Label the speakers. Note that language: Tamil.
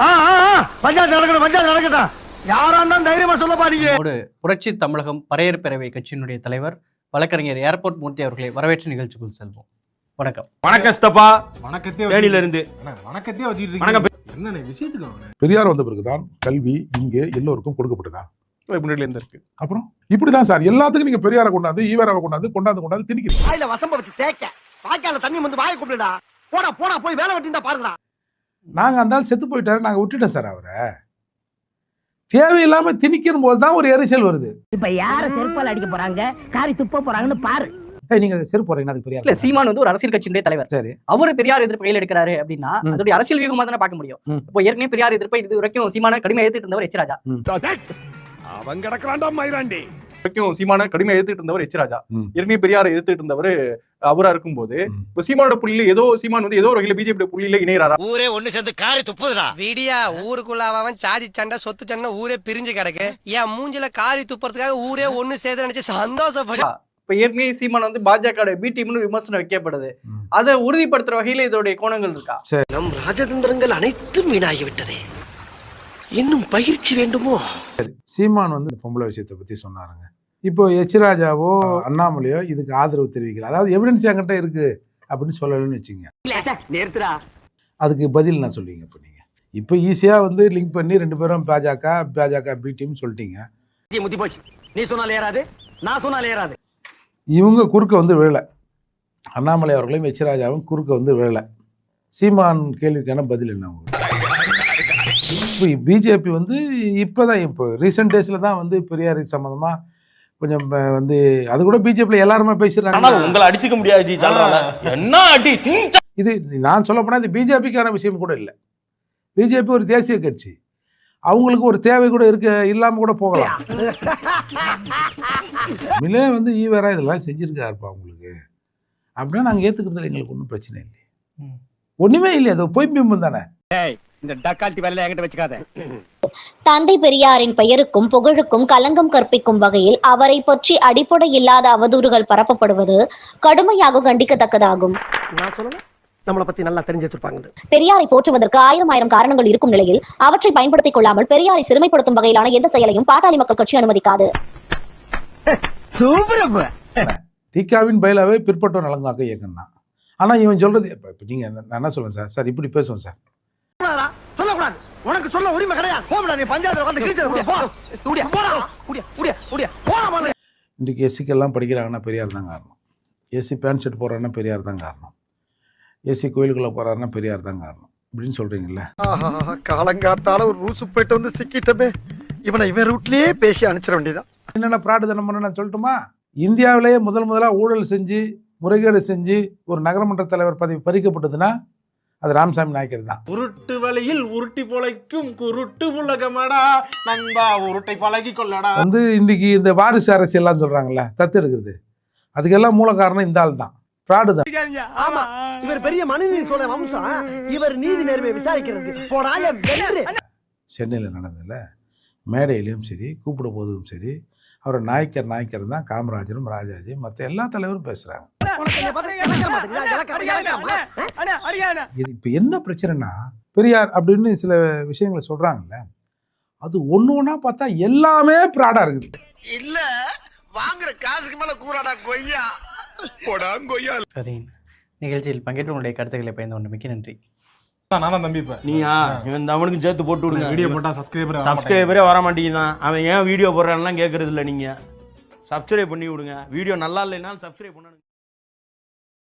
Speaker 1: ஆ, ஆ, ஆ, பஞ்சாயத்து நடக்கட்டும் பஞ்சாயத்து நடக்கட்டும். யாரா இருந்தாலும் தைரியமா சொல்லப்பா நீங்க
Speaker 2: நம்மோடு புரட்சி தமிழகம் பறையர் பேரவை கட்சியினுடைய தலைவர் வழக்கறிஞர் ஏர்போர்ட் மூர்த்தி அவர்களை வரவேற்று நிகழ்ச்சிக்குள் செல்வோம். வணக்கம்.
Speaker 3: வணக்கம் ஸ்தப்பா
Speaker 4: வணக்கத்தையே
Speaker 3: தேனியில
Speaker 4: வச்சுக்கிட்டு-
Speaker 3: இருந்து.
Speaker 4: அண்ணா, வணக்கத்தையே வச்சுக்கிட்டு
Speaker 3: வணக்கம்.
Speaker 4: என்னண்ணே விஷயத்துக்கு.
Speaker 5: பெரியார் வந்த பிறகுதான் கல்வி இங்கே எல்லோருக்கும் கொடுக்கப்பட்டதா?
Speaker 3: முன்னாடில இருந்து இருக்கு.
Speaker 5: அப்புறம்? இப்படிதான் சார். எல்லாத்துக்கும் நீங்க பெரியாரை கொண்டாந்து ஈவேராவை கொண்டாந்து கொண்டாந்து கொண்டாந்து திணிக்கிறீங்க.
Speaker 1: வாயில வசம்ப வச்சு தேய்க்க. வாய்க்கால தண்ணி வந்து வாயை கூப்பிடுடா போடா போடா போய் வேலை வெட்டிந்தா பாருங்கடா.
Speaker 5: நாங்க அந்த ஆள் செத்து போயிட்டாரு நாங்க விட்டுட்டோம் சார் அவரை. தேவையில்லாம திணிக்கும் போது தான் ஒரு எரிச்சல் வருது.
Speaker 6: இப்ப யார செருப்பால் அடிக்க போறாங்க? காரி துப்ப போறாங்கன்னு பாரு.
Speaker 7: நீங்க செருப்பு போறீங்க அதுக்கு
Speaker 2: இல்ல
Speaker 7: பெரியார்
Speaker 2: சீமான் வந்து ஒரு அரசியல் கட்சியினுடைய தலைவர்.
Speaker 7: சரி.
Speaker 2: அவரு பெரியார் எதிர்ப்பு கையில் எடுக்கிறாரு அப்படின்னா. அதோட அரசியல் வியூகமா தானே பார்க்க முடியும். இப்போ ஏற்கனவே பெரியார் எதிர்ப்பை இது வரைக்கும் சீமான கடுமையா எதிர்த்து இருந்தவர் எச் ராஜா.
Speaker 3: அவன் கிடக்குறான்டா மயிராண்டி.
Speaker 8: வரைக்கும் சீமான கடுமையா எதிர்த்துட்டு இருந்தவர் எச் ராஜா.
Speaker 5: ம்.
Speaker 8: ஏற்கனவே பெரியாரை எதிர்த்துட்டு இருந்தவர் அவரா இருக்கும்போது. இப்போ சீமானோட புள்ளியில ஏதோ சீமான் வந்து ஏதோ ஒரு வகையில பிஜேபி புள்ளியில இணையறாரா?
Speaker 9: ஊரே ஒண்ணு சேர்ந்து காரி துப்புதுடா.
Speaker 10: விடியா ஊருக்குள்ள அவன் சாதி சண்டை சொத்து சண்டை ஊரே பிரிஞ்சு கிடக்கு. என் மூஞ்சில காரி துப்புறதுக்காக ஊரே ஒண்ணு சேர்த்து நினைச்சு சந்தோஷப்படு
Speaker 2: இப்ப ஏற்கனவே சீமான் வந்து பாஜக பி டீம்னு விமர்சனம் வைக்கப்படுது. அதை உறுதிப்படுத்துற வகையில இதோடைய கோணங்கள் இருக்கா?
Speaker 9: நம் ராஜதந்திரங்கள் அனைத்தும் வீணாகி விட்டதே இன்னும் பயிற்சி வேண்டுமோ?
Speaker 5: சீமான் வந்து இந்த பொம்பளை விஷயத்தை பத்தி சொன்னாருங்க. இப்போ எச் ராஜாவோ அண்ணாமலையோ இதுக்கு ஆதரவு தெரிவிக்கல. அதாவது எவிடன்ஸ் என்கிட்ட இருக்கு அப்படின்னு சொல்லலன்னு வச்சுங்க அதுக்கு பதில் நான் சொல்லிங்க இப்போ நீங்க. இப்போ ஈஸியா வந்து லிங்க் பண்ணி ரெண்டு பேரும் பாஜக பாஜக பி டீம் சொல்லிட்டீங்க.
Speaker 1: முத்தி போச்சு. நீ சொன்னால ஏறாது நான் சொன்னால ஏறாது.
Speaker 5: இவங்க குறுக்க வந்து விழலை. அண்ணாமலை அவர்களையும் எச் ராஜாவும் குறுக்க வந்து விழலை. சீமான் கேள்விக்கான பதில் என்ன உங்களுக்கு? இப்போ பிஜேபி வந்து இப்போ தான் இப்போ ரீசெண்ட் டேஸில் தான் வந்து பெரியார் சம்மந்தமாக கொஞ்சம் வந்து அது கூட பிஜேபியில் எல்லாருமே பேசுகிறாங்க
Speaker 3: உங்களை அடிச்சுக்க முடியாது என்ன அடி
Speaker 5: இது நான் சொல்ல போனால் இது பிஜேபிக்கான விஷயம் கூட இல்லை. பிஜேபி ஒரு தேசிய கட்சி. அவங்களுக்கு ஒரு தேவை கூட இருக்க இல்லாமல் கூட போகலாம். மிலே வந்து ஈவேரா இதெல்லாம் செஞ்சிருக்காருப்பா உங்களுக்கு அப்படின்னா நாங்கள் ஏற்றுக்கிறதுல எங்களுக்கு ஒன்றும் பிரச்சனை இல்லை
Speaker 2: ம்.
Speaker 5: ஒன்றுமே இல்லை அது பொய் பிம்பம் தானே.
Speaker 1: இந்த டக்கால்ட்டி வேலையில என்கிட்ட வச்சுக்காத.
Speaker 11: தந்தை பெரியாரின் பெயருக்கும் புகழுக்கும் களங்கம் கற்பிக்கும் வகையில் அவரை பற்றி அடிப்படை இல்லாத அவதூறுகள் பரப்பப்படுவது கடுமையாக கண்டிக்கத்தக்கதாகும்.
Speaker 1: நம்மளை பத்தி நல்லா தெரிஞ்சு வச்சிருப்பாங்க
Speaker 11: பெரியாரை போற்றுவதற்கு ஆயிரம் ஆயிரம் காரணங்கள் இருக்கும் நிலையில் அவற்றை பயன்படுத்திக் கொள்ளாமல் பெரியாரை சிறுமைப்படுத்தும் வகையிலான எந்த செயலையும் பாட்டாளி மக்கள் கட்சி அனுமதிக்காது.
Speaker 1: சூப்பர்
Speaker 5: திகாவின் பயிலாவே பிற்பட்டோர் நலங்காக்க இயக்கம் தான் ஆனால் இவன் சொல்றது இப்போ நீங்கள் நான் என்ன சொல்லுவேன் சார்? சார் இப்படி பேசுவோம் சார்.
Speaker 1: உனக்கு சொல்ல உரிமை கிடையாது. போடா நீ பஞ்சாயத்துல வந்து கிழிச்சு போ. முடியா போடா முடியா முடியா முடியா போடா.
Speaker 5: இன்றைக்கி எஸ்சிக்கெல்லாம் படிக்கிறாங்கன்னா பெரியார் தான் காரணம். எஸ்சி பேண்ட் ஷர்ட் போடுறாருன்னா பெரியார் தான் காரணம். எஸ்சி கோயிலுக்குள்ளே போகிறாருன்னா பெரியார் தான் காரணம். இப்படின்னு சொல்கிறீங்களே
Speaker 9: காலங்காத்தால ஒரு ரூசு போயிட்டு வந்து சிக்கிட்டமே. இவனை இவன் ரூட்லயே பேசி அனுப்பிச்சிட வேண்டியதான்
Speaker 5: என்னென்ன பிராடுதனம் பண்ண நான் சொல்லட்டுமா? இந்தியாவிலேயே முதல் முதலாக ஊழல் செஞ்சு முறைகேடு செஞ்சு ஒரு நகரமன்ற தலைவர் பதவி பறிக்கப்பட்டதுன்னா அது ராமசாமி நாயக்கர் தான்.
Speaker 4: உருட்டு வழியில் உருட்டி பொழைக்கும் குருட்டு உலகமடா. நண்பா உருட்டை பழகி கொள்ளடா.
Speaker 5: வந்து இன்னைக்கு இந்த வாரிசு அரசியல்லாம் சொல்கிறாங்கல்ல தத்து எடுக்கிறது. அதுக்கெல்லாம் மூல காரணம் இந்த ஆள் தான். ஃப்ராடு தான்.
Speaker 1: ஆமா. இவர் பெரிய மனுநீதி வம்சம் இவர் நீதி நேர்மையை விசாரிக்கிறது. வென்று.
Speaker 5: சென்னையில் நடந்ததில்ல மேடையிலையும் சரி கூப்பிட போதும் சரி அவரை நாயக்கர் நாயக்கர் தான் காமராஜரும் ராஜாஜியும் மற்ற எல்லா தலைவரும் பேசுகிறாங்க
Speaker 1: என்னை?
Speaker 5: இப்போ பிரச்சனைனா பெரியார் அப்படின்னு சில விஷயங்களை சொல்கிறாங்கல்ல அது ஒன்று ஒன்றா பார்த்தா எல்லாமே ப்ராடாக இருக்குது.
Speaker 9: இல்ல வாங்குற காசுக்கு மேல கூறாடா கொய்யா.
Speaker 3: போடா கொய்யா.
Speaker 2: சரி நிகழ்ச்சியில் பங்கேற்று உங்களுடைய கருத்துக்களை பயந்து கொண்டு மிக்க நன்றி
Speaker 4: நான் தம்பி இப்ப.
Speaker 3: நீயா? இவன் அவனுக்கு சேர்த்து போட்டு விடுங்க.
Speaker 4: வீடியோ போட்டா சப்ஸ்கிரைபர்
Speaker 3: சப்ஸ்கிரைபரே வர மாட்டேங்குதான் அவன் ஏன் வீடியோ போடுறான்லாம் கேட்கறது இல்லை நீங்க. சப்ஸ்கிரைப் பண்ணி விடுங்க. வீடியோ நல்லா இல்லைனாலும் சப்ஸ்கிரைப் பண்ணணும்.